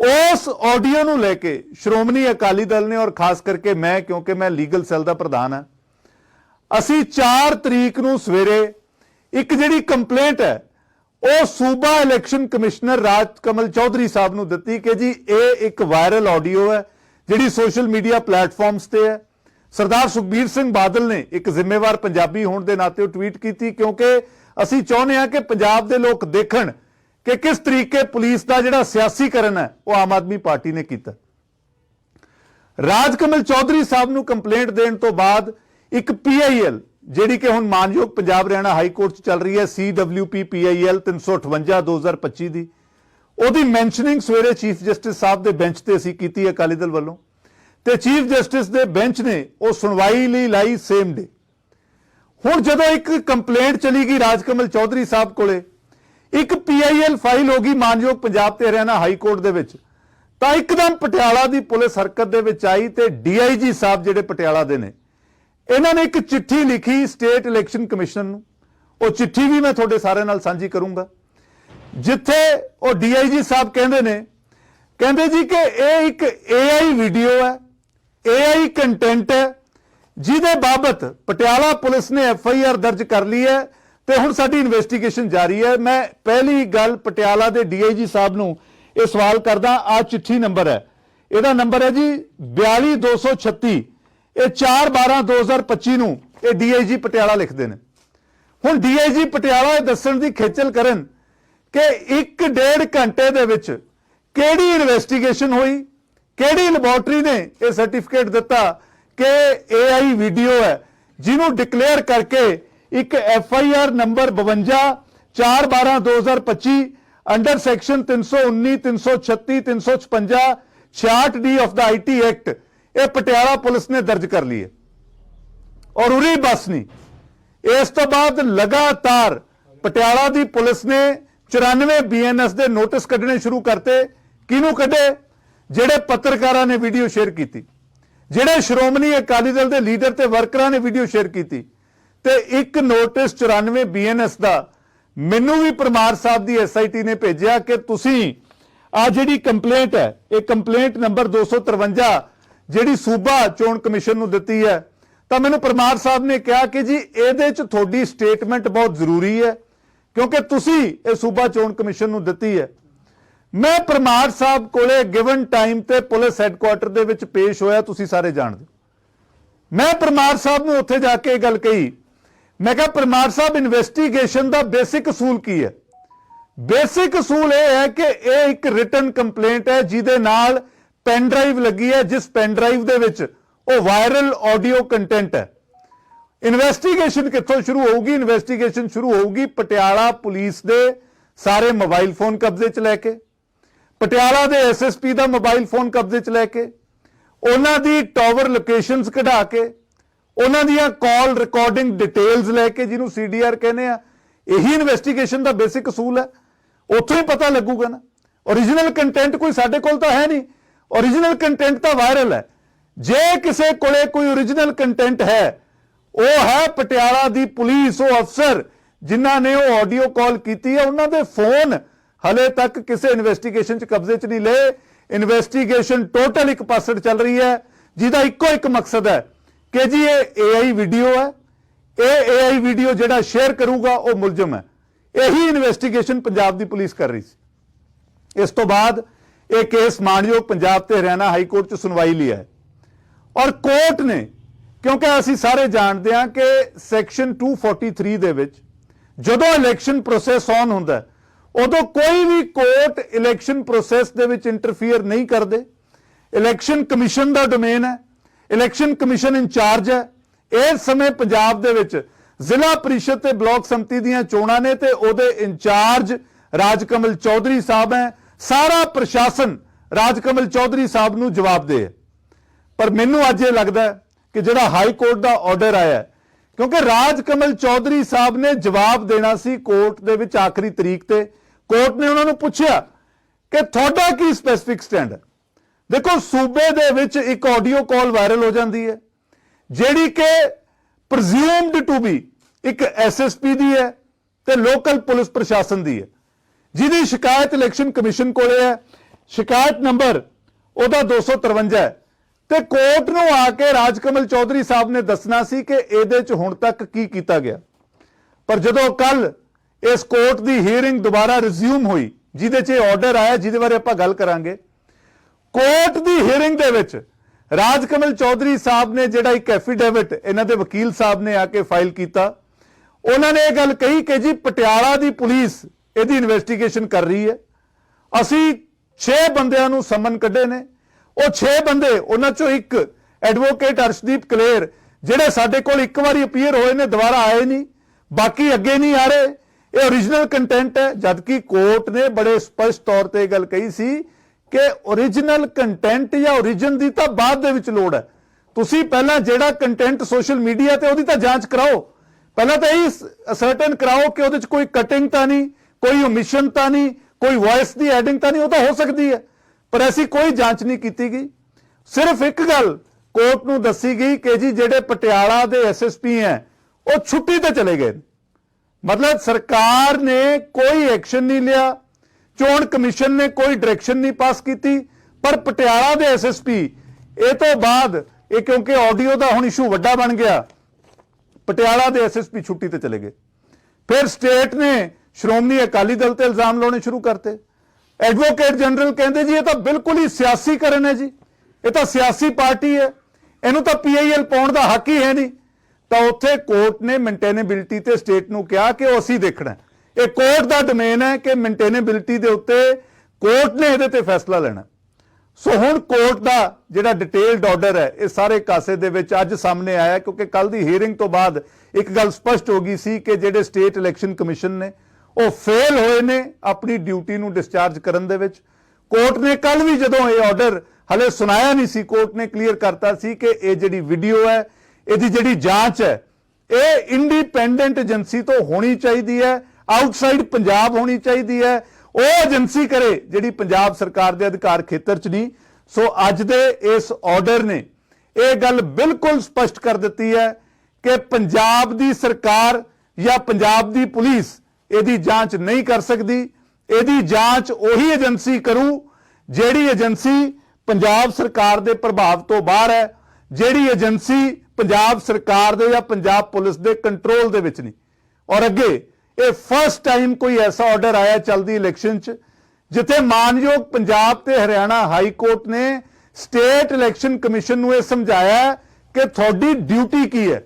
ਉਸ ਆਡੀਓ ਨੂੰ ਲੈ ਕੇ ਸ਼੍ਰੋਮਣੀ ਅਕਾਲੀ ਦਲ ਨੇ ਔਰ ਖਾਸ ਕਰਕੇ ਮੈਂ, ਕਿਉਂਕਿ ਮੈਂ ਲੀਗਲ ਸੈੱਲ ਦਾ ਪ੍ਰਧਾਨ ਹਾਂ, ਅਸੀਂ 4 ਤਰੀਕ ਨੂੰ ਸਵੇਰੇ ਇੱਕ ਜਿਹੜੀ ਕੰਪਲੇਂਟ ਹੈ, ਉਹ ਸੂਬਾ ਇਲੈਕਸ਼ਨ ਕਮਿਸ਼ਨਰ ਰਾਜ ਕਮਲ ਚੌਧਰੀ ਸਾਹਿਬ ਨੂੰ ਦਿੱਤੀ ਕਿ ਜੀ ਇਹ ਇੱਕ ਵਾਇਰਲ ਆਡੀਓ ਹੈ, ਜਿਹੜੀ ਸੋਸ਼ਲ ਮੀਡੀਆ ਪਲੇਟਫਾਰਮਸ ਤੇ ਹੈ। ਸਰਦਾਰ ਸੁਖਬੀਰ ਸਿੰਘ ਬਾਦਲ ਨੇ ਇੱਕ ਜ਼ਿੰਮੇਵਾਰ ਪੰਜਾਬੀ ਹੋਣ ਦੇ ਨਾਤੇ ਉਹ ਟਵੀਟ ਕੀਤੀ, ਕਿਉਂਕਿ ਅਸੀਂ ਚਾਹੁੰਦੇ ਹਾਂ ਕਿ ਪੰਜਾਬ ਦੇ ਲੋਕ ਦੇਖਣ ਕਿ ਕਿਸ ਤਰੀਕੇ ਪੁਲਿਸ ਦਾ ਜਿਹੜਾ ਸਿਆਸੀਕਰਨ ਹੈ, ਉਹ ਆਮ ਆਦਮੀ ਪਾਰਟੀ ਨੇ ਕੀਤਾ। ਰਾਜ ਕਮਲ ਚੌਧਰੀ ਸਾਹਿਬ ਨੂੰ ਕੰਪਲੇਂਟ ਦੇਣ ਤੋਂ ਬਾਅਦ ਇੱਕ ਪੀਆਈਐਲ ਜਿਹੜੀ ਕਿ ਹੁਣ ਮਾਨਯੋਗ ਪੰਜਾਬ ਹਰਿਆਣਾ ਹਾਈ ਕੋਰਟ 'ਚ ਚੱਲ ਰਹੀ ਹੈ ਸੀਡਬਲਯੂਪੀ ਪੀਆਈਐਲ 358 2025 ਦੀ ਉਹਦੀ ਮੈਂਸ਼ਨਿੰਗ ਸਵੇਰੇ ਚੀਫ ਜਸਟਿਸ ਸਾਹਿਬ ਦੇ ਬੈਂਚ ਤੇ ਅਸੀਂ ਕੀਤੀ ਅਕਾਲੀ ਦਲ ਵੱਲੋਂ। ਤੇ ਚੀਫ ਜਸਟਿਸ ਦੇ ਬੈਂਚ ਨੇ ਉਹ ਸੁਣਵਾਈ ਲਈ ਲਾਈ ਸੇਮ ਡੇ ਹੁਣ ਜਦੋਂ ਇੱਕ ਕੰਪਲੇਂਟ ਚਲੀ ਗਈ ਰਾਜਕਮਲ ਚੌਧਰੀ ਸਾਹਿਬ ਕੋਲੇ ਇੱਕ ਪੀਆਈਐਲ ਫਾਈਲ ਹੋ ਗਈ ਮਾਨਯੋਗ ਪੰਜਾਬ ਤੇ ਹਰਿਆਣਾ ਹਾਈ ਕੋਰਟ ਦੇ ਵਿੱਚ। ਤਾਂ ਇੱਕਦਮ ਪਟਿਆਲਾ ਦੀ ਪੁਲਿਸ ਹਰਕਤ ਦੇ ਵਿੱਚ ਆਈ ਤੇ ਡੀਆਈਜੀ ਸਾਹਿਬ ਜਿਹੜੇ ਪਟਿਆਲਾ ਦੇ ਨੇ, ਇਹਨਾਂ ਨੇ ਇੱਕ ਚਿੱਠੀ ਲਿਖੀ ਸਟੇਟ ਇਲੈਕਸ਼ਨ ਕਮਿਸ਼ਨ ਨੂੰ। ਉਹ ਚਿੱਠੀ ਵੀ ਮੈਂ ਤੁਹਾਡੇ ਸਾਰਿਆਂ ਨਾਲ ਸਾਂਝੀ ਕਰੂੰਗਾ। ਜਿੱਥੇ ਉਹ ਡੀਆਈਜੀ ਸਾਹਿਬ ਕਹਿੰਦੇ ਨੇ, ਕਹਿੰਦੇ ਜੀ ਕਿ ਇਹ ਇੱਕ ਏਆਈ ਵੀਡੀਓ ਹੈ ਏਆਈ ਕੰਟੈਂਟ ਹੈ, ਜਿਹਦੇ ਬਾਬਤ ਪਟਿਆਲਾ ਪੁਲਿਸ ਨੇ ਐਫਆਈਆਰ ਦਰਜ ਕਰ ਲਈ ਹੈ। ਤੇ ਹੁਣ ਸਾਡੀ ਇਨਵੈਸਟੀਗੇਸ਼ਨ ਜਾਰੀ ਹੈ। ਮੈਂ ਪਹਿਲੀ ਗੱਲ ਪਟਿਆਲਾ ਦੇ ਡੀਆਈਜੀ ਸਾਹਿਬ ਨੂੰ ਇਹ ਸਵਾਲ ਕਰਦਾ ਆ ਚਿੱਠੀ ਨੰਬਰ ਹੈ। ਇਹਦਾ ਨੰਬਰ ਹੈ ਜੀ 42236 ਇਹ 4/12/2025 ਨੂੰ ਇਹ ਡੀਆਈਜੀ ਪਟਿਆਲਾ ਲਿਖਦੇ ਨੇ। ਹੁਣ ਡੀਆਈਜੀ ਪਟਿਆਲਾ ਇਹ ਦੱਸਣ ਦੀ ਖੇਚਲ ਕਰਨ ਕਿ ਇੱਕ ਡੇਢ ਘੰਟੇ ਦੇ ਵਿੱਚ ਕਿਹੜੀ ਇਨਵੈਸਟੀਗੇਸ਼ਨ ਹੋਈ, ਕਿਹੜੀ ਲੈਬੋਰਟਰੀ ਨੇ ਇਹ ਸਰਟੀਫਿਕੇਟ ਦਿੱਤਾ ਕਿ AI ਵੀਡੀਓ ਹੈ, ਜਿਹਨੂੰ ਡਿਕਲੇਅਰ ਕਰਕੇ ਇੱਕ F I R number 52 4/12/2025 under section 319 336 356 66 of the IT act. ਇਹ ਪਟਿਆਲਾ ਪੁਲਿਸ ਨੇ ਦਰਜ ਕਰ ਲਈ ਹੈ। ਔਰ ਉਰੀ ਬਸ ਨਹੀਂ ਇਸ ਤੋਂ ਬਾਅਦ ਲਗਾਤਾਰ ਪਟਿਆਲਾ ਦੀ ਪੁਲਿਸ ਨੇ 94 ਬੀਐਨਐਸ ਦੇ ਨੋਟਿਸ ਕੱਢਣੇ ਸ਼ੁਰੂ ਕਰਤੇ। ਕਿਹਨੂੰ ਕੱਢੇ? ਜਿਹੜੇ ਪੱਤਰਕਾਰਾਂ ਨੇ ਵੀਡੀਓ ਸ਼ੇਅਰ ਕੀਤੀ। ਜਿਹੜੇ ਸ਼੍ਰੋਮਣੀ ਅਕਾਲੀ ਦਲ ਦੇ ਲੀਡਰ ਤੇ ਵਰਕਰਾਂ ਨੇ ਵੀਡੀਓ ਸ਼ੇਅਰ ਕੀਤੀ। ਤੇ ਇੱਕ ਨੋਟਿਸ 94 ਬੀਐਨਐਸ ਦਾ ਮੈਨੂੰ ਵੀ ਪਰਮਾਰ ਸਾਹਿਬ ਦੀ ਐਸਆਈਟੀ ਨੇ ਭੇਜਿਆ ਕਿ ਤੁਸੀਂ ਆ ਜਿਹੜੀ ਕੰਪਲੇਂਟ ਹੈ, ਇਹ ਕੰਪਲੇਂਟ ਨੰਬਰ 253 ਜਿਹੜੀ ਸੂਬਾ ਚੋਣ ਕਮਿਸ਼ਨ ਨੂੰ ਦਿੱਤੀ ਹੈ, ਤਾਂ ਮੈਨੂੰ ਪਰਮਾਰ ਸਾਹਿਬ ਨੇ ਕਿਹਾ ਕਿ ਜੀ ਇਹਦੇ 'ਚ ਤੁਹਾਡੀ ਸਟੇਟਮੈਂਟ ਬਹੁਤ ਜ਼ਰੂਰੀ ਹੈ, ਕਿਉਂਕਿ ਤੁਸੀਂ ਇਹ ਸੂਬਾ ਚੋਣ ਕਮਿਸ਼ਨ ਨੂੰ ਦਿੱਤੀ ਹੈ ਮੈਂ ਪਰਮਾਰ ਸਾਹਿਬ ਕੋਲੇ ਗਿਵਨ ਟਾਈਮ ਤੇ ਪੁਲਿਸ ਹੈੱਡਕੁਆਟਰ ਦੇ ਵਿੱਚ ਪੇਸ਼ ਹੋਇਆ, ਤੁਸੀਂ ਸਾਰੇ ਜਾਣਦੇ ਹੋ। ਮੈਂ ਪਰਮਾਰ ਸਾਹਿਬ ਨੂੰ ਉੱਥੇ ਜਾ ਕੇ ਇਹ ਗੱਲ ਕਹੀ ਮੈਂ ਕਿਹਾ ਪਰਮਾਰ ਸਾਹਿਬ ਇਨਵੈਸਟੀਗੇਸ਼ਨ ਦਾ ਬੇਸਿਕ ਅਸੂਲ ਕੀ ਹੈ? ਬੇਸਿਕ ਅਸੂਲ ਇਹ ਹੈ ਕਿ ਇਹ ਇੱਕ ਰਿਟਨ ਕੰਪਲੇਂਟ ਹੈ, ਜਿਹਦੇ ਨਾਲ ਪੈਨ ਡਰਾਈਵ ਲੱਗੀ ਹੈ, ਜਿਸ ਪੈਨ ਡਰਾਈਵ ਦੇ ਵਿੱਚ ਉਹ ਵਾਇਰਲ ਆਡੀਓ ਕੰਟੈਂਟ ਹੈ। ਇਨਵੈਸਟੀਗੇਸ਼ਨ ਕਿੱਥੋਂ ਸ਼ੁਰੂ ਹੋਊਗੀ? ਇਨਵੈਸਟੀਗੇਸ਼ਨ ਸ਼ੁਰੂ ਹੋਊਗੀ ਪਟਿਆਲਾ ਪੁਲਿਸ ਦੇ ਸਾਰੇ ਮੋਬਾਈਲ ਫੋਨ ਕਬਜ਼ੇ 'ਚ ਲੈ ਕੇ। ਪਟਿਆਲਾ ਦੇ ਐਸਐਸਪੀ ਦਾ ਮੋਬਾਈਲ ਫੋਨ ਕਬਜ਼ੇ 'ਚ ਲੈ ਕੇ। ਉਹਨਾਂ ਦੀ ਟਾਵਰ ਲੋਕੇਸ਼ਨਸ ਕਢਾ ਕੇ। ਉਹਨਾਂ ਦੀਆਂ ਕਾਲ ਰਿਕਾਰਡਿੰਗ ਡਿਟੇਲਸ ਲੈ ਕੇ ਜਿਹਨੂੰ ਸੀਡੀਆਰ ਕਹਿੰਦੇ ਆ, ਇਹੀ ਇਨਵੈਸਟੀਗੇਸ਼ਨ ਦਾ ਬੇਸਿਕ ਅਸੂਲ ਹੈ। ਉੱਥੋਂ ਹੀ ਪਤਾ ਲੱਗੂਗਾ ਨਾ। Origignal ਕੰਟੈਂਟ ਕੋਈ ਸਾਡੇ ਕੋਲ ਤਾਂ ਹੈ ਨਹੀਂ। Origignal ਕੰਟੈਂਟ ਤਾਂ ਵਾਇਰਲ ਹੈ। ਜੇ ਕਿਸੇ ਕੋਲੇ ਕੋਈ origignal ਕੰਟੈਂਟ ਹੈ, ਉਹ ਹੈ ਪਟਿਆਲਾ ਦੀ ਪੁਲਿਸ ਉਹ ਅਫਸਰ ਜਿਨ੍ਹਾਂ ਨੇ ਉਹ ਆਡੀਓ ਕਾਲ ਕੀਤੀ ਹੈ। ਉਹਨਾਂ ਦੇ ਫੋਨ ਹਲੇ ਤੱਕ ਕਿਸੇ ਇਨਵੈਸਟੀਗੇਸ਼ਨ 'ਚ ਕਬਜ਼ੇ 'ਚ ਨਹੀਂ ਲਏ। ਇਨਵੈਸਟੀਗੇਸ਼ਨ ਟੋਟਲ ਇੱਕ ਪਾਸੜ ਚੱਲ ਰਹੀ ਹੈ, ਜਿਹਦਾ ਇੱਕੋ ਇੱਕ ਮਕਸਦ ਹੈ ਕਿ ਜੀ ਇਹ AI ਵੀਡੀਓ ਹੈ ਇਹ AI ਵੀਡੀਓ ਜਿਹੜਾ ਸ਼ੇਅਰ ਕਰੂਗਾ ਉਹ ਮੁਲਜ਼ਮ ਹੈ। ਇਹੀ ਇਨਵੈਸਟੀਗੇਸ਼ਨ ਪੰਜਾਬ ਦੀ ਪੁਲਿਸ ਕਰ ਰਹੀ ਸੀ। ਇਸ ਤੋਂ ਬਾਅਦ ਇਹ ਕੇਸ ਮਾਨਯੋਗ ਪੰਜਾਬ ਤੇ ਹਰਿਆਣਾ ਹਾਈ ਕੋਰਟ 'ਚ ਸੁਣਵਾਈ ਲਈ ਹੈ। ਔਰ ਕੋਰਟ ਨੇ, ਕਿਉਂਕਿ ਅਸੀਂ ਸਾਰੇ ਜਾਣਦੇ ਹਾਂ ਕਿ ਸੈਕਸ਼ਨ 243 ਦੇ ਵਿੱਚ ਜਦੋਂ ਇਲੈਕਸ਼ਨ ਪ੍ਰੋਸੈਸ ਔਨ ਹੁੰਦਾ ਉਦੋਂ ਕੋਈ ਵੀ ਕੋਰਟ ਇਲੈਕਸ਼ਨ ਪ੍ਰੋਸੈਸ ਦੇ ਵਿੱਚ ਇੰਟਰਫੀਅਰ ਨਹੀਂ ਕਰਦੇ। ਇਲੈਕਸ਼ਨ ਕਮਿਸ਼ਨ ਦਾ ਡੋਮੇਨ ਹੈ। ਇਲੈਕਸ਼ਨ ਕਮਿਸ਼ਨ ਇੰਚਾਰਜ ਹੈ। ਇਸ ਸਮੇਂ ਪੰਜਾਬ ਦੇ ਵਿੱਚ ਜ਼ਿਲ੍ਹਾ ਪਰਿਸ਼ਦ ਤੇ ਬਲਾਕ ਸੰਮਤੀ ਦੀਆਂ ਚੋਣਾਂ ਨੇ ਤੇ ਉਹਦੇ ਇੰਚਾਰਜ ਰਾਜਕਮਲ ਚੌਧਰੀ ਸਾਹਿਬ ਹੈ। ਸਾਰਾ ਪ੍ਰਸ਼ਾਸਨ ਰਾਜਕਮਲ ਚੌਧਰੀ ਸਾਹਿਬ ਨੂੰ ਜਵਾਬਦੇਹ ਹੈ ਪਰ ਮੈਨੂੰ ਅੱਜ ਇਹ ਲੱਗਦਾ ਕਿ ਜਿਹੜਾ ਹਾਈ ਕੋਰਟ ਦਾ ਆਰਡਰ ਆਇਆ ਕਿਉਂਕਿ ਰਾਜ ਕਮਲ ਚੌਧਰੀ ਸਾਹਿਬ ਨੇ ਜਵਾਬ ਦੇਣਾ ਸੀ ਕੋਰਟ ਦੇ ਵਿੱਚ ਆਖਰੀ ਤਰੀਕ ਤੇ। ਕੋਰਟ ਨੇ ਉਹਨਾਂ ਨੂੰ ਪੁੱਛਿਆ ਕਿ ਤੁਹਾਡਾ ਕੀ ਸਪੈਸੀਫਿਕ ਸਟੈਂਡ ਹੈ? ਦੇਖੋ, ਸੂਬੇ ਦੇ ਵਿੱਚ ਇੱਕ ਆਡੀਓ ਕਾਲ ਵਾਇਰਲ ਹੋ ਜਾਂਦੀ ਹੈ, ਜਿਹੜੀ ਕਿ ਪ੍ਰਜ਼ਿਊਮਡ ਟੂ ਬੀ ਇੱਕ ਐਸਐਸਪੀ ਦੀ ਹੈ ਤੇ ਲੋਕਲ ਪੁਲਿਸ ਪ੍ਰਸ਼ਾਸਨ ਦੀ ਹੈ। ਜਿਹਦੀ ਸ਼ਿਕਾਇਤ ਇਲੈਕਸ਼ਨ ਕਮਿਸ਼ਨ ਕੋਲੇ ਹੈ। ਸ਼ਿਕਾਇਤ ਨੰਬਰ ਉਹਦਾ 253 ਹੈ। ਤੇ ਕੋਰਟ ਨੂੰ ਆ ਕੇ ਰਾਜਕਮਲ ਚੌਧਰੀ ਸਾਹਿਬ ਨੇ ਦੱਸਣਾ ਸੀ ਕਿ ਇਹਦੇ 'ਚ ਹੁਣ ਤੱਕ ਕੀ ਕੀਤਾ ਗਿਆ। ਪਰ ਜਦੋਂ ਕੱਲ ਇਸ ਕੋਰਟ ਦੀ ਹੀਅਰਿੰਗ ਦੁਬਾਰਾ ਰਿਜ਼ਿਊਮ ਹੋਈ, ਜਿਹਦੇ 'ਚ ਆਰਡਰ ਆਇਆ, ਜਿਹਦੇ ਬਾਰੇ ਆਪਾਂ ਗੱਲ ਕਰਾਂਗੇ ਕੋਰਟ ਦੀ ਹੀਅਰਿੰਗ ਦੇ ਵਿੱਚ ਰਾਜ ਕਮਲ ਚੌਧਰੀ ਸਾਹਿਬ ਨੇ ਜਿਹੜਾ ਇੱਕ ਐਫੀਡੇਵਿਟ ਇਹਨਾਂ ਦੇ ਵਕੀਲ ਸਾਹਿਬ ਨੇ ਆ ਕੇ ਫਾਈਲ ਕੀਤਾ। ਉਹਨਾਂ ਨੇ ਇਹ ਗੱਲ ਕਹੀ ਕਿ ਜੀ ਪਟਿਆਲਾ ਦੀ ਪੁਲਿਸ ਇਹਦੀ ਇਨਵੈਸਟੀਗੇਸ਼ਨ ਕਰ ਰਹੀ ਹੈ। ਅਸੀਂ 6 ਬੰਦਿਆਂ ਨੂੰ ਸਮਨ ਕੱਢੇ ਨੇ। ਉਹ 6 ਬੰਦੇ, ਉਹਨਾਂ ਚੋਂ ਇੱਕ ਐਡਵੋਕੇਟ ਅਰਸ਼ਦੀਪ ਕਲੇਰ, ਜਿਹੜੇ ਸਾਡੇ ਕੋਲ ਇੱਕ ਵਾਰੀ ਅਪੀਅਰ ਹੋਏ ਨੇ, ਦੁਬਾਰਾ ਆਏ ਨਹੀਂ। ਬਾਕੀ ਅੱਗੇ ਨਹੀਂ ਆ ਰਹੇ। ਇਹ origignal ਕੰਟੈਂਟ ਹੈ। ਜਦਕਿ ਕੋਰਟ ਨੇ ਬੜੇ ਸਪਸ਼ਟ ਤੌਰ ਤੇ ਇਹ ਗੱਲ ਕਹੀ ਸੀ ਕਿ origignal ਕੰਟੈਂਟ ਜਾਂ origin ਦੀ ਤਾਂ ਬਾਅਦ ਦੇ ਵਿੱਚ ਲੋੜ ਹੈ। ਤੁਸੀਂ ਪਹਿਲਾਂ ਜਿਹੜਾ ਕੰਟੈਂਟ ਸੋਸ਼ਲ ਮੀਡੀਆ ਤੇ ਉਹਦੀ ਤਾਂ ਜਾਂਚ ਕਰਾਓ। ਪਹਿਲਾਂ ਤਾਂ ਇਹ ਅਸਰਟਨ ਕਰਾਓ ਕਿ ਉਹਦੇ 'ਚ ਕੋਈ ਕਟਿੰਗ ਤਾਂ ਨਹੀਂ, ਕੋਈ ਓਮਿਸ਼ਨ ਤਾਂ ਨਹੀਂ, ਕੋਈ ਵੌਇਸ ਦੀ ਐਡਿੰਗ ਤਾਂ ਨਹੀਂ, ਉਹ ਤਾਂ ਹੋ ਸਕਦੀ ਹੈ। ਪਰ ਐਸੀ ਕੋਈ ਜਾਂਚ ਨਹੀਂ ਕੀਤੀ ਗਈ। ਸਿਰਫ ਇੱਕ ਗੱਲ ਕੋਰਟ ਨੂੰ ਦੱਸੀ ਗਈ ਕਿ ਜੀ ਜਿਹੜੇ ਪਟਿਆਲਾ ਦੇ ਐਸਐਸਪੀ ਹੈ, ਉਹ ਛੁੱਟੀ ਤੇ ਚਲੇ ਗਏ। ਮਤਲਬ ਸਰਕਾਰ ਨੇ ਕੋਈ ਐਕਸ਼ਨ ਨਹੀਂ ਲਿਆ। ਚੋਣ ਕਮਿਸ਼ਨ ਨੇ ਕੋਈ ਡਾਇਰੈਕਸ਼ਨ ਨਹੀਂ ਪਾਸ ਕੀਤੀ, ਪਰ ਪਟਿਆਲਾ ਦੇ ਐਸਐਸਪੀ ਇਹ ਤੋਂ ਬਾਅਦ ਇਹ ਕਿਉਂਕਿ ਆਡੀਓ ਦਾ ਹੁਣ ਇਸ਼ੂ ਵੱਡਾ ਬਣ ਗਿਆ, ਪਟਿਆਲਾ ਦੇ ਐਸਐਸਪੀ ਛੁੱਟੀ ਤੇ ਚਲੇ ਗਏ। ਫਿਰ ਸਟੇਟ ਨੇ ਸ਼੍ਰੋਮਣੀ ਅਕਾਲੀ ਦਲ ਤੇ ਇਲਜ਼ਾਮ ਲਾਉਣੇ ਸ਼ੁਰੂ ਕਰਤੇ। ਐਡਵੋਕੇਟ ਜਨਰਲ ਕਹਿੰਦੇ ਜੀ, ਇਹ ਤਾਂ ਬਿਲਕੁਲ ਹੀ ਸਿਆਸੀਕਰਨ ਹੈ ਜੀ। ਇਹ ਤਾਂ ਸਿਆਸੀ ਪਾਰਟੀ ਹੈ। ਇਹਨੂੰ ਤਾਂ ਪੀਆਈਐਲ ਪਾਉਣ ਦਾ ਹੱਕ ਹੀ ਹੈ ਨਹੀਂ। ਤਾਂ ਉੱਥੇ ਕੋਰਟ ਨੇ ਮੇਨਟੇਨੇਬਿਲਟੀ ਤੇ ਸਟੇਟ ਨੂੰ ਕਿਹਾ ਕਿ ਉਹ ਅਸੀਂ ਦੇਖਣਾ ਇਹ ਕੋਰਟ ਦਾ ਡੋਮੇਨ ਹੈ ਕਿ ਮੇਨਟੇਨੇਬਿਲਟੀ ਦੇ ਉੱਤੇ ਕੋਰਟ ਨੇ ਇਹਦੇ ਤੇ ਫੈਸਲਾ ਲੈਣਾ। ਸੋ ਹੁਣ ਕੋਰਟ ਦਾ ਜਿਹੜਾ ਡਿਟੇਲਡ ਆਰਡਰ ਹੈ, ਇਹ ਸਾਰੇ ਕਾਸੇ ਦੇ ਵਿੱਚ ਅੱਜ ਸਾਹਮਣੇ ਆਇਆ ਕਿਉਂਕਿ ਕੱਲ ਦੀ ਹੀਅਰਿੰਗ ਤੋਂ ਬਾਅਦ ਇੱਕ ਗੱਲ ਸਪਸ਼ਟ ਹੋ ਗਈ ਸੀ ਕਿ ਜਿਹੜੇ ਸਟੇਟ ਇਲੈਕਸ਼ਨ ਕਮਿਸ਼ਨ ਨੇ, ਉਹ ਫੇਲ ਹੋਏ ਨੇ ਆਪਣੀ ਡਿਊਟੀ ਨੂੰ ਡਿਸਚਾਰਜ ਕਰਨ ਦੇ ਵਿੱਚ। ਕੋਰਟ ਨੇ ਕੱਲ ਵੀ ਜਦੋਂ ਇਹ ਆਰਡਰ ਹਲੇ ਸੁਣਾਇਆ ਨਹੀਂ ਸੀ, ਕੋਰਟ ਨੇ ਕਲੀਅਰ ਕਰਤਾ ਸੀ ਕਿ ਇਹ ਜਿਹੜੀ ਵੀਡੀਓ ਹੈ, ਇਹਦੀ ਜਿਹੜੀ ਜਾਂਚ ਹੈ, ਇਹ ਇੰਡੀਪੈਂਡੈਂਟ ਏਜੰਸੀ ਤੋਂ ਹੋਣੀ ਚਾਹੀਦੀ ਹੈ। ਆਊਟਸਾਈਡ ਪੰਜਾਬ ਹੋਣੀ ਚਾਹੀਦੀ ਹੈ। ਉਹ ਏਜੰਸੀ ਕਰੇ ਜਿਹੜੀ ਪੰਜਾਬ ਸਰਕਾਰ ਦੇ ਅਧਿਕਾਰ ਖੇਤਰ 'ਚ ਨਹੀਂ। ਸੋ ਅੱਜ ਦੇ ਇਸ ਆਰਡਰ ਨੇ ਇਹ ਗੱਲ ਬਿਲਕੁਲ ਸਪਸ਼ਟ ਕਰ ਦਿੱਤੀ ਹੈ ਕਿ ਪੰਜਾਬ ਦੀ ਸਰਕਾਰ ਜਾਂ ਪੰਜਾਬ ਦੀ ਪੁਲਿਸ ਇਹਦੀ ਜਾਂਚ ਨਹੀਂ ਕਰ ਸਕਦੀ। ਇਹਦੀ ਜਾਂਚ ਉਹੀ ਏਜੰਸੀ ਕਰੂ ਜਿਹੜੀ ਏਜੰਸੀ ਪੰਜਾਬ ਸਰਕਾਰ ਦੇ ਪ੍ਰਭਾਵ ਤੋਂ ਬਾਹਰ ਹੈ। ਜਿਹੜੀ ਏਜੰਸੀ ਪੰਜਾਬ ਸਰਕਾਰ ਦੇ ਜਾਂ ਪੰਜਾਬ ਪੁਲਿਸ ਦੇ ਕੰਟਰੋਲ ਦੇ ਵਿੱਚ ਨਹੀਂ। ਔਰ ਅੱਗੇ ਇਹ ਫਸਟ ਟਾਈਮ ਕੋਈ ਐਸਾ ਆਰਡਰ ਆਇਆ ਚਲਦੀ ਇਲੈਕਸ਼ਨ 'ਚ, ਜਿੱਥੇ ਮਾਨਯੋਗ ਪੰਜਾਬ ਤੇ ਹਰਿਆਣਾ ਹਾਈ ਕੋਰਟ ਨੇ ਸਟੇਟ ਇਲੈਕਸ਼ਨ ਕਮਿਸ਼ਨ ਨੂੰ ਇਹ ਸਮਝਾਇਆ ਕਿ ਤੁਹਾਡੀ ਡਿਊਟੀ ਕੀ ਹੈ।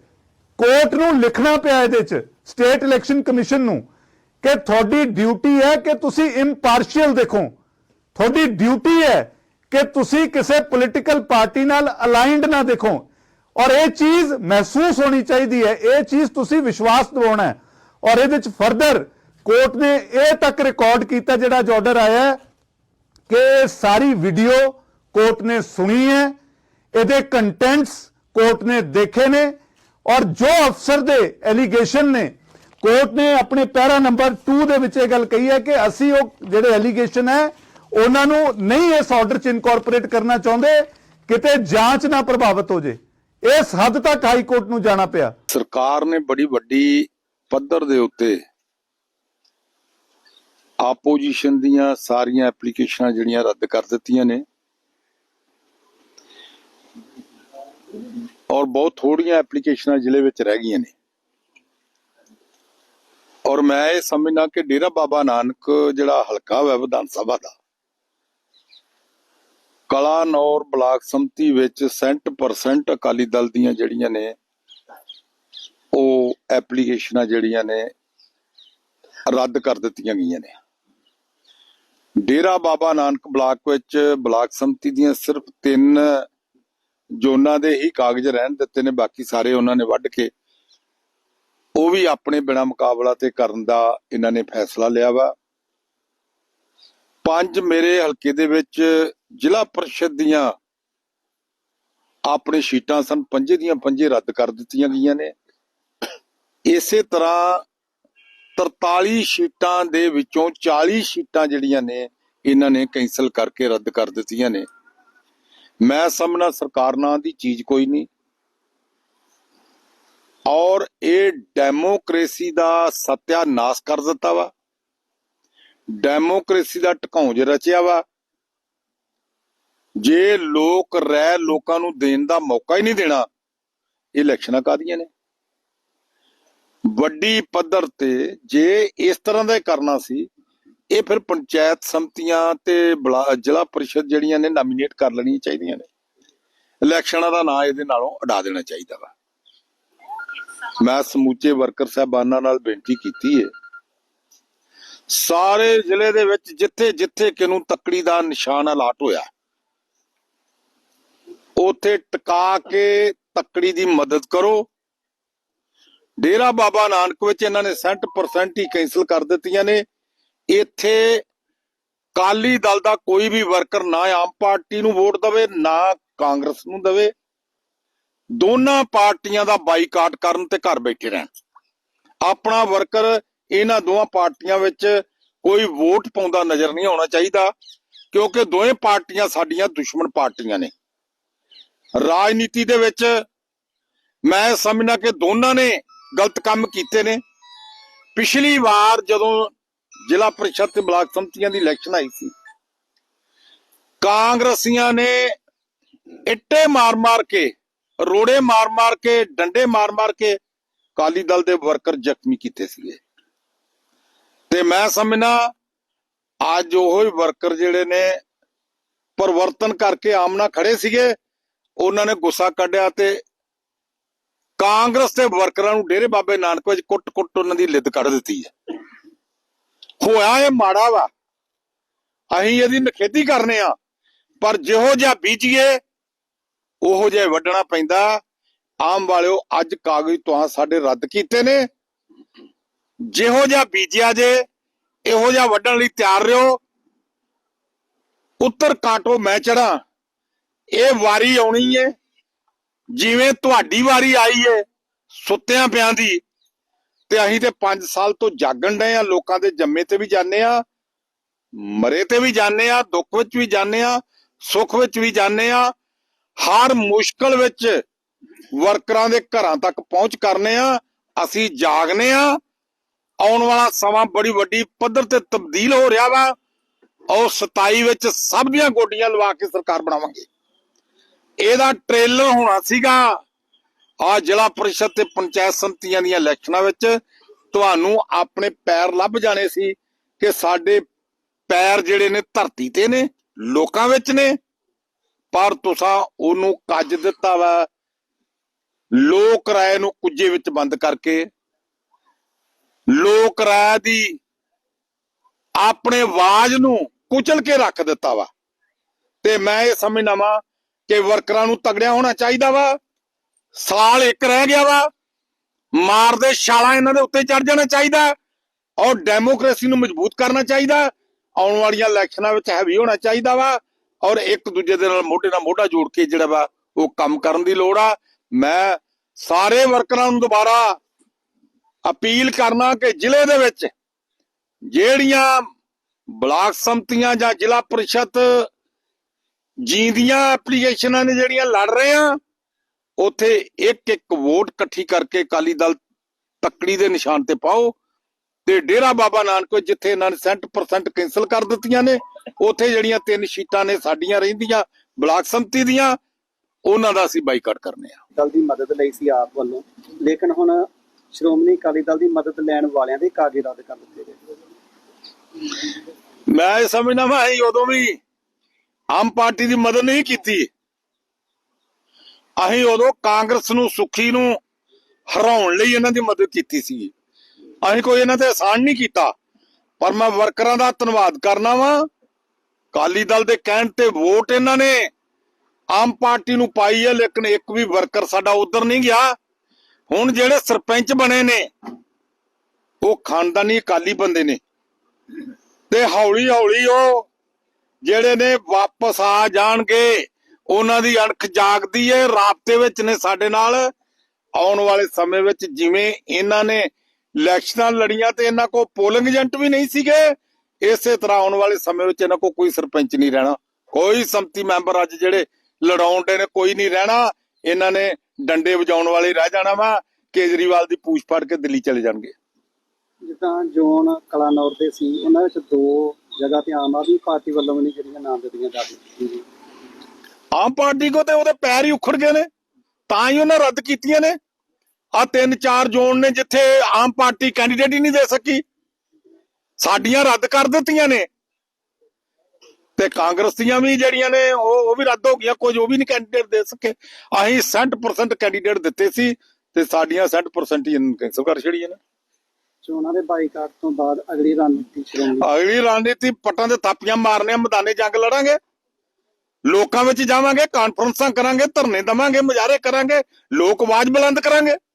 ਕੋਰਟ ਨੂੰ ਲਿਖਣਾ ਪਿਆ ਇਹਦੇ 'ਚ ਸਟੇਟ ਇਲੈਕਸ਼ਨ ਕਮਿਸ਼ਨ ਨੂੰ, ਕਿ ਤੁਹਾਡੀ ਡਿਊਟੀ ਹੈ ਕਿ ਤੁਸੀਂ ਇੰਪਾਰਸ਼ੀਅਲ ਦੇਖੋ। ਤੁਹਾਡੀ ਡਿਊਟੀ ਹੈ ਕਿ ਤੁਸੀਂ ਕਿਸੇ ਪੋਲੀਟੀਕਲ ਪਾਰਟੀ ਨਾਲ ਅਲਾਈਨਡ ਨਾ ਦੇਖੋ। ਔਰ ਇਹ ਚੀਜ਼ ਮਹਿਸੂਸ ਹੋਣੀ ਚਾਹੀਦੀ ਹੈ, ਇਹ ਚੀਜ਼ ਤੁਸੀਂ ਵਿਸ਼ਵਾਸ ਦਿਵਾਉਣਾ ਹੈ। ਔਰ ਇਹਦੇ ਚ ਫਰਦਰ ਕੋਰਟ ਨੇ ਇਹ ਤੱਕ ਰਿਕਾਰਡ ਕੀਤਾ ਜਿਹੜਾ ਅੱਜ ਆਰਡਰ ਆਇਆ ਕਿ ਸਾਰੀ ਵੀਡੀਓ ਕੋਰਟ ਨੇ ਸੁਣੀ ਹੈ, ਇਹਦੇ ਕੰਟੈਂਟਸ ਕੋਰਟ ਨੇ ਦੇਖੇ ਨੇ ਔਰ ਜੋ ਅਫਸਰ ਦੇ ਐਲੀਗੇਸ਼ਨ ਨੇ ਕੋਰਟ ਨੇ ਆਪਣੇ ਪੈਰਾ ਨੰਬਰ 2 ਦੇ ਵਿੱਚ ਇਹ ਗੱਲ ਕਹੀ ਹੈ ਕਿ ਅਸੀਂ ਉਹ ਜਿਹੜੇ ਐਲੀਗੇਸ਼ਨ ਹੈ, ਉਹਨਾਂ ਨੂੰ ਨਹੀਂ ਇਸ ਆਰਡਰ 'ਚ ਇਨਕੋਰਪੋਰੇਟ ਕਰਨਾ ਚਾਹੁੰਦੇ, ਕਿਤੇ ਜਾਂਚ ਨਾ ਪ੍ਰਭਾਵਿਤ ਹੋ ਜੇ। ਇਸ ਹੱਦ ਤੱਕ ਹਾਈ ਕੋਰਟ ਨੂੰ ਜਾਣਾ ਪਿਆ। ਸਰਕਾਰ ਨੇ ਬੜੀ ਵੱਡੀ ਪੱਧਰ ਦੇ ਉੱਤੇ ਆਪੋਜੀਸ਼ਨ ਦੀਆਂ ਸਾਰੀਆਂ ਐਪਲੀਕੇਸ਼ਨਾਂ ਜਿਹੜੀਆਂ ਰੱਦ ਕਰ ਦਿੱਤੀਆਂ ਨੇ ਔਰ ਬਹੁਤ ਥੋੜੀਆਂ ਐਪਲੀਕੇਸ਼ਨਾਂ ਜ਼ਿਲ੍ਹੇ ਵਿੱਚ ਰਹਿ ਗਈਆਂ ਨੇ। ਔਰ ਮੈਂ ਇਹ ਸਮਝਣਾ ਕਿ ਡੇਰਾ ਬਾਬਾ ਨਾਨਕ ਜਿਹੜਾ ਹਲਕਾ ਹੈ ਵਿਧਾਨ ਸਭਾ ਦਾ ਕਲਾਨੌਰ ਬਲਾਕ ਸੰਮਤੀ ਵਿੱਚ 100% ਅਕਾਲੀ ਦਲ ਦੀਆਂ ਜਿਹੜੀਆਂ ਨੇ ਉਹ ਐਪਲੀਕੇਸ਼ਨਾਂ ਜਿਹੜੀਆਂ ਨੇ ਰੱਦ ਕਰ ਦਿੱਤੀਆਂ ਗਈਆਂ ਨੇ। ਡੇਰਾ ਬਾਬਾ ਨਾਨਕ ਬਲਾਕ ਵਿੱਚ ਬਲਾਕ ਸੰਮਤੀ ਦੀਆਂ ਸਿਰਫ ਤਿੰਨ ਜ਼ੋਨਾਂ ਦੇ ਹੀ ਕਾਗਜ਼ ਰਹਿਣ ਦਿੱਤੇ ਨੇ, ਬਾਕੀ ਸਾਰੇ ਉਹਨਾਂ ਨੇ ਵੱਢ ਕੇ ਉਹ ਵੀ ਆਪਣੇ ਬਿਨਾ ਮੁਕਾਬਲਾ ਤੇ ਕਰਨ ਦਾ ਇਹਨਾਂ ਨੇ ਫੈਸਲਾ ਲਿਆ ਵਾ। ਪੰਜ ਮੇਰੇ ਹਲਕੇ ਦੇ ਵਿੱਚ ਜ਼ਿਲ੍ਹਾ ਪਰਿਸ਼ਦ ਦੀਆਂ ਆਪਣੇ ਸ਼ੀਟਾਂ ਸਨ, ਪੰਜੇ ਦੀਆਂ ਪੰਜੇ ਰੱਦ ਕਰ ਦਿੱਤੀਆਂ ਗਈਆਂ ਨੇ। ਇਸੇ ਤਰ੍ਹਾਂ 43 ਸ਼ੀਟਾਂ ਦੇ ਵਿੱਚੋਂ 40 ਸ਼ੀਟਾਂ ਜਿਹੜੀਆਂ ਨੇ, ਇਹਨਾਂ ਨੇ ਕੈਂਸਲ ਕਰਕੇ ਰੱਦ ਕਰ ਦਿੱਤੀਆਂ ਨੇ। ਮੈਂ ਸਮਝਣਾ ਸਰਕਾਰ ਨਾਂ ਦੀ ਚੀਜ਼ ਕੋਈ ਨਹੀਂ। ਔਰ ਇਹ ਡੈਮੋਕ੍ਰੇਸੀ ਦਾ ਸਤਿਆਨਾਸ਼ ਕਰ ਦਿੱਤਾ ਵਾ। ਡੈਮੋਕ੍ਰੇਸੀ ਦਾ ਢਕਾਉਂ ਰਚਿਆ ਵਾ। ਜੇ ਲੋਕ ਰਹਿ ਲੋਕਾਂ ਨੂੰ ਦੇਣ ਦਾ ਮੌਕਾ ਹੀ ਨਹੀਂ ਦੇਣਾ, ਇਹ ਇਲੈਕਸ਼ਨਾਂ ਕਾਦੀਆਂ ਨੇ? ਵੱਡੀ ਪੱਧਰ ਤੇ ਜੇ ਇਸ ਤਰ੍ਹਾਂ ਦਾ ਕਰਨਾ ਸੀ, ਇਹ ਫਿਰ ਪੰਚਾਇਤ ਸੰਮਤੀਆਂ ਤੇ ਜ਼ਿਲ੍ਹਾ ਪਰਿਸ਼ਦ ਜਿਹੜੀਆਂ ਨੇ ਨਾਮੀਨੇਟ ਕਰ ਲੈਣੀਆਂ ਚਾਹੀਦੀਆਂ ਨੇ। ਇਲੈਕਸ਼ਨਾਂ ਦਾ ਨਾਂ ਇਹਦੇ ਨਾਲੋਂ ਉਡਾ ਦੇਣਾ ਚਾਹੀਦਾ ਵਾ। ਮੈਂ ਸਮੂਚੇ ਵਰਕਰ ਸਾਹਿਬਾਨਾਂ ਨਾਲ ਬੇਨਤੀ ਕੀਤੀ ਹੈ ਸਾਰੇ ਜ਼ਿਲ੍ਹੇ ਦੇ ਵਿੱਚ ਜਿੱਥੇ ਜਿੱਥੇ ਕਿਨੂੰ ਤੱਕੜੀ ਦਾ ਨਿਸ਼ਾਨ ਅਲਾਟ ਹੋਇਆ, ਉਥੇ ਟਿਕਾ ਕੇ ਤੱਕੜੀ ਦੀ ਮਦਦ ਕਰੋ। ਡੇਰਾ ਬਾਬਾ ਨਾਨਕ ਵਿੱਚ ਇਹਨਾਂ ਨੇ 60% ਹੀ ਕੈਨਸਲ ਕਰ ਦਿੱਤੀਆਂ ਨੇ। ਇੱਥੇ ਕਾਲੀ ਦਲ ਦਾ ਕੋਈ ਵੀ ਵਰਕਰ ਨਾ ਆਮ ਪਾਰਟੀ ਨੂੰ ਵੋਟ ਦੇਵੇ, ਨਾ ਕਾਂਗਰਸ ਨੂੰ ਦੇਵੇ। ਦੋਨਾਂ ਪਾਰਟੀਆਂ ਦਾ ਬਾਈਕਾਟ ਕਰਨ ਤੇ ਘਰ ਬੈਠੇ ਰਹਿਣ। ਆਪਣਾ ਵਰਕਰ ਇਹਨਾਂ ਦੋਹਾਂ ਪਾਰਟੀਆਂ ਵਿੱਚ ਕੋਈ ਵੋਟ ਪਾਉਂਦਾ ਨਜ਼ਰ ਨਹੀਂ ਆਉਣਾ ਚਾਹੀਦਾ, ਕਿਉਂਕਿ ਦੋਵੇਂ ਪਾਰਟੀਆਂ ਸਾਡੀਆਂ ਦੁਸ਼ਮਣ ਪਾਰਟੀਆਂ ਨੇ। ਰਾਜਨੀਤੀ ਦੇ ਵਿੱਚ ਮੈਂ ਸਮਝਣਾ ਕਿ ਦੋਨਾਂ ਨੇ ਗਲਤ ਕੰਮ ਕੀਤੇ ਨੇ। ਪਿਛਲੀ ਵਾਰ ਜਦੋਂ ਜ਼ਿਲ੍ਹਾ ਪਰਿਸ਼ਦ ਤੇ ਬਲਾਕ ਸੰਮਤੀਆਂ ਦੀ ਇਲੈਕਸ਼ਨ ਆਈ ਸੀ, ਕਾਂਗਰਸੀਆਂ ਨੇ ਇੱਟੇ ਮਾਰ-ਮਾਰ ਕੇ, ਰੋੜੇ ਮਾਰ-ਮਾਰ ਕੇ, ਡੰਡੇ ਮਾਰ-ਮਾਰ ਕੇ ਕਾਲੀ ਦਲ ਦੇ ਵਰਕਰ ਜ਼ਖਮੀ ਕੀਤੇ ਸੀਗੇ। ਤੇ ਮੈਂ ਸਮਝਣਾ ਅੱਜ ਉਹ ਵਰਕਰ ਜਿਹੜੇ ਨੇ ਪਰਿਵਰਤਨ ਕਰਕੇ ਆਮਨਾ ਖੜੇ ਸੀਗੇ, ਉਹਨਾਂ ਨੇ ਗੁੱਸਾ ਕੱਢਿਆ ਤੇ ਕਾਂਗਰਸ ਦੇ ਵਰਕਰਾਂ ਨੂੰ ਡੇਰੇ ਬਾਬੇ ਨਾਨਕ ਵਿੱਚ ਕੁੱਟ-ਕੁੱਟ ਉਹਨਾਂ ਦੀ ਲਿੱਦ ਕੱਢ ਦਿੱਤੀ ਹੈ। ਹੋਇਆ ਇਹ ਮਾੜਾ ਵਾ। ਅਸੀਂ ਇਹਦੀ ਨਖੇਦੀ ਕਰਨੇ ਆ। ਪਰ ਜਿਹੋ ਜਿਹਾ ਬੀਜੀਏ, ਉਹੋ ਜਿਹਾ ਹੀ ਵੱਢਣਾ ਪੈਂਦਾ। ਆਮ ਵਾਲਿਓ, ਅੱਜ ਕਾਗਜ਼ ਤੋਂ ਸਾਡੇ ਰੱਦ ਕੀਤੇ ਨੇ। ਜਿਹੋ ਜਿਹਾ ਬੀਜਿਆ ਜੇ, ਇਹੋ ਜਿਹਾ ਵੱਢਣ ਲਈ ਤਿਆਰ ਰਹੋ ਉੱਤਰ ਕਾਟੋ ਮੈਂ ਚੜਾ ਇਹ ਵਾਰੀ ਆਉਣੀ ਏ। ਜਿਵੇਂ ਤੁਹਾਡੀ ਵਾਰੀ ਆਈ ਏ, ਸੁੱਤਿਆਂ ਪਿਆਂ ਦੀ, ਤੇ ਅਸੀਂ ਤੇ 5 ਸਾਲ ਤੋਂ ਜਾਗਣ ਡਏ ਆ, ਲੋਕਾਂ ਦੇ ਜੰਮੇ ਤੇ ਵੀ ਜਾਂਦੇ ਆ, ਮਰੇ ਤੇ ਵੀ ਜਾਂਦੇ ਆ, ਦੁੱਖ ਵਿੱਚ ਵੀ ਜਾਂਦੇ ਆ, ਸੁੱਖ ਵਿੱਚ ਵੀ ਜਾਂਦੇ ਆ, ਹਰ ਮੁਸ਼ਕਲ ਵਿੱਚ ਵਰਕਰਾਂ ਦੇ ਘਰਾਂ ਤੱਕ ਪਹੁੰਚ ਕਰਨੇ ਆ, ਅਸੀਂ ਜਾਗਨੇ ਆ, ਆਉਣ ਵਾਲਾ ਸਮਾਂ ਬੜੀ ਵੱਡੀ ਪੱਧਰ ਤੇ ਤਬਦੀਲ ਹੋ ਰਿਹਾ ਵਾ ਔਰ 27 ਵਿੱਚ ਸਭ ਦੀਆਂ ਗੋਡੀਆਂ ਲਵਾ ਕੇ ਸਰਕਾਰ ਬਣਾਵਾਂਗੇ। ਇਹਦਾ ਟ੍ਰੇਲਰ ਹੋਣਾ ਸੀਗਾ ਆ ਜ਼ਿਲ੍ਹਾ ਪਰਿਸ਼ਦ ਤੇ ਪੰਚਾਇਤ ਸੰਮਤੀਆਂ ਦੀਆਂ ਇਲੈਕਸ਼ਨਾਂ ਵਿੱਚ। ਤੁਹਾਨੂੰ ਆਪਣੇ ਪੈਰ ਲੱਭ ਜਾਣੇ ਸੀ ਕਿ ਸਾਡੇ ਪੈਰ ਜਿਹੜੇ ਨੇ ਧਰਤੀ ਤੇ ਨੇ, ਲੋਕਾਂ ਵਿੱਚ ਨੇ। ਪਰ ਤੁਸੀਂ ਉਹਨੂੰ ਕੱਜ ਦਿੱਤਾ ਵਾ। ਲੋਕ ਰਾਏ ਨੂੰ ਕੁੱਜੇ ਵਿੱਚ ਬੰਦ ਕਰਕੇ। ਲੋਕ ਰਾਏ ਦੀ ਆਪਣੇ ਆਵਾਜ਼ ਨੂੰ ਕੁਚਲ ਕੇ ਰੱਖ ਦਿੱਤਾ ਵਾ। ਤੇ ਮੈਂ ਇਹ ਸਮਝਦਾ ਵਾਂ ਕਿ ਵਰਕਰਾਂ ਨੂੰ ਤਗੜਿਆ ਹੋਣਾ ਚਾਹੀਦਾ ਵਾ। ਸਾਲ ਇੱਕ ਰਹਿ ਗਿਆ ਵਾ। ਮਾਰਦੇ ਛਾਲਾਂ ਇਹਨਾਂ ਦੇ ਉੱਤੇ ਚੜ ਜਾਣਾ ਚਾਹੀਦਾ। ਔਰ ਡੈਮੋਕ੍ਰੇਸੀ ਨੂੰ ਮਜ਼ਬੂਤ ਕਰਨਾ ਚਾਹੀਦਾ। ਆਉਣ ਵਾਲੀਆਂ ਇਲੈਕਸ਼ਨਾਂ ਵਿੱਚ ਹੈਵੀ ਹੋਣਾ ਚਾਹੀਦਾ ਵਾ। ਔਰ ਇੱਕ ਦੂਜੇ ਦੇ ਨਾਲ ਮੋਢੇ ਨਾਲ ਮੋਢਾ ਜੋੜ ਕੇ ਜਿਹੜਾ ਵਾ, ਉਹ ਕੰਮ ਕਰਨ ਦੀ ਲੋੜ ਆ। ਮੈਂ ਸਾਰੇ ਵਰਕਰਾਂ ਨੂੰ ਦੁਬਾਰਾ ਅਪੀਲ ਕਰਨਾ ਕਿ ਜ਼ਿਲ੍ਹੇ ਦੇ ਵਿੱਚ ਜਿਹੜੀਆਂ ਬਲਾਕ ਸੰਮਤੀਆਂ ਜਾਂ ਜ਼ਿਲ੍ਹਾ ਪਰਿਸ਼ਦ ਜੀਂਦੀਆਂ ਐਪਲੀਕੇਸ਼ਨਾਂ ਨੇ ਜਿਹੜੀਆਂ ਲੜ ਰਹੇ ਆ ਉਥੇ ਇੱਕ ਇੱਕ ਵੋਟ ਇਕੱਠੀ ਕਰਕੇ ਅਕਾਲੀ ਦਲ ਤੱਕੜੀ ਦੇ ਨਿਸ਼ਾਨ ਤੇ ਪਾਓ ਤੇ ਡੇਰਾ ਬਾਬਾ ਨਾਨਕ ਜਿੱਥੇ ਇਹਨਾਂ ਨੇ 60% ਕੈਨਸਲ ਕਰ ਦਿੱਤੀਆਂ ਨੇ ਉਥੇ ਜਿਹੜੀਆਂ ਤਿੰਨ ਸ਼ੀਟਾਂ ਨੇ ਸਾਡੀਆਂ ਰਹਿੰਦੀਆਂ ਬਲਾਕ ਸੰਮਤੀ ਦੀਆਂ ਉਹਨਾਂ ਦਾ ਅਸੀਂ ਬਾਈਕਾਟ ਕਰਨੇ ਆ। ਦਲ ਦੀ ਮਦਦ ਲਈ ਸੀ ਆਪ ਵੱਲੋਂ ਲੇਕਿਨ ਹੁਣ ਸ਼੍ਰੋਮਣੀ ਅਕਾਲੀ ਦਲ ਦੀ ਮਦਦ ਲੈਣ ਵਾਲਿਆਂ ਦੇ ਕਾਗਜ਼ ਰੱਦ ਕਰ ਦਿੱਤੇ ਗਏ। ਮੈਂ ਸਮਝਦਾ ਮੈਂ ਉਦੋਂ ਵੀ ਆਮ ਪਾਰਟੀ ਦੀ ਮਦਦ ਨਹੀਂ ਕੀਤੀ। ਅਸੀਂ ਉਦੋਂ ਕਾਂਗਰਸ ਨੂੰ, ਸੁਖੀ ਨੂੰ ਹਰਾਉਣ ਲਈ ਇਹਨਾਂ ਦੀ ਮਦਦ ਕੀਤੀ ਸੀ। ਅਸੀਂ ਕੋਈ ਇਹਨਾਂ ਤੇ ਆਸਾਨ ਨਹੀਂ ਕੀਤਾ। ਪਰ ਮੈਂ ਵਰਕਰਾਂ ਦਾ ਧੰਨਵਾਦ ਕਰਨਾ ਵਾਂ। ਕਾਲੀ ਦਲ ਦੇ ਕਹਿਣ ਤੇ ਵੋਟ ਇਹਨਾਂ ਨੇ ਆਮ ਪਾਰਟੀ ਨੂੰ ਪਾਈ ਹੈ ਲੇਕਿਨ ਇੱਕ ਵੀ ਵਰਕਰ ਸਾਡਾ ਉਧਰ ਨਹੀਂ ਗਿਆ। ਹੁਣ ਜਿਹੜੇ ਸਰਪੰਚ ਬਣੇ ਨੇ, ਉਹ ਖਾਨਦਾਨੀ ਅਕਾਲੀ ਬੰਦੇ ਨੇ। ਤੇ ਹੌਲੀ ਹੌਲੀ ਉਹ ਜਿਹੜੇ ਨੇ ਵਾਪਸ ਆ ਜਾਣਗੇ, ਉਹਨਾਂ ਦੀ ਅਣਖ ਜਾਗਦੀ ਏ, ਰਾਬਤੇ ਵਿੱਚ ਨੇ ਸਾਡੇ ਨਾਲ। ਆਉਣ ਵਾਲੇ ਸਮੇਂ ਵਿੱਚ ਜਿਵੇਂ ਇਹਨਾਂ ਨੇ ਇਲੈਕਸ਼ਨਾਂ ਲੜੀਆਂ ਤੇ ਇਹਨਾਂ ਕੋਲ ਪੋਲਿੰਗ ਏਜੰਟ ਵੀ ਨਹੀਂ ਸੀਗੇ, ਇਸੇ ਤਰ੍ਹਾਂ ਆਉਣ ਵਾਲੇ ਸਮੇਂ ਵਿੱਚ ਇਹਨਾਂ ਕੋਲ ਕੋਈ ਸਰਪੰਚ ਨਹੀਂ ਰਹਿਣਾ। ਕੋਈ ਸੰਮਤੀ ਮੈਂਬਰ ਅੱਜ ਜਿਹੜੇ ਲੜਾਉਣ ਦੇ ਨੇ, ਕੋਈ ਨਹੀਂ ਰਹਿਣਾ। ਇਹਨਾਂ ਨੇ ਡੰਡੇ ਵਜਾਉਣ ਵਾਲੇ ਰਹਿ ਜਾਣਾ ਵਾ, ਕੇਜਰੀਵਾਲ ਦੀ ਪੂਛ ਫੜ ਕੇ ਦਿੱਲੀ ਚਲੇ ਜਾਣਗੇ। ਜਿੱਦਾਂ ਜੋਨ ਕਲਾਨੌਰ ਦੇ ਸੀ, ਉਹਨਾਂ ਵਿੱਚ ਦੋ ਜਗ੍ਹਾ ਤੇ ਆਮ ਆਦਮੀ ਪਾਰਟੀ ਵੱਲੋਂ ਨਹੀਂ ਜਿਹੜੀਆਂ ਨਾਮ ਦਿੱਤੀਆਂ ਜਾ ਰਹੀਆਂ। ਆਮ ਪਾਰਟੀ ਕੋ ਤੇ ਉਹਦੇ ਪੈਰ ਹੀ ਉਖੜ ਗਏ ਨੇ, ਤਾਂ ਹੀ ਉਹਨਾਂ ਰੱਦ ਕੀਤੀਆਂ ਨੇ। ਆ ਤਿੰਨ ਚਾਰ ਜ਼ੋਨ ਨੇ ਜਿੱਥੇ ਆਮ ਪਾਰਟੀ ਕੈਂਡੀਡੇਟ ਹੀ ਨਹੀਂ ਦੇ ਸਕੀ। ਸਾਡੀਆਂ ਰੱਦ ਕਰ ਦਿੱਤੀਆਂ ਨੇ। ਤੇ ਕਾਂਗਰਸ ਦੀਆਂ ਵੀ ਜਿਹੜੀਆਂ ਨੇ, ਉਹ ਉਹ ਵੀ ਰੱਦ ਹੋ ਗਈਆਂ। ਕੁਝ ਉਹ ਵੀ ਨਹੀਂ ਕੈਂਡੀਡੇਟ ਦੇ ਸਕੇ। ਅਸੀਂ 60% ਕੈਂਡੀਡੇਟ ਦਿੱਤੇ ਸੀ ਤੇ ਸਾਡੀਆਂ 60% ਹੀ ਕੈਂਸਲ ਛੜੀਆਂ ਨੇ। ਚੋਣਾਂ ਦੇ ਬਾਈਕਾਟ ਤੋਂ ਬਾਅਦ ਅਗਲੀ ਰਣਨੀਤੀ ਸ਼੍ਰੋਮਣੀ ਅਗਲੀ ਰਣਨੀਤੀ ਪੱਟਾਂ ਦੇ ਥਾਪੀਆਂ ਮਾਰਨੇ ਆ, ਮੈਦਾਨੇ ਜੰਗ ਲੜਾਂਗੇ। ਲੋਕਾਂ ਵਿੱਚ ਜਾਵਾਂਗੇ ਕਾਨਫਰੰਸਾਂ ਕਰਾਂਗੇ ਧਰਨੇ ਦਵਾਂਗੇ ਮੁਜ਼ਾਹਰੇ ਕਰਾਂਗੇ ਲੋਕ ਆਵਾਜ਼ ਬੁਲੰਦ ਕਰਾਂਗੇ।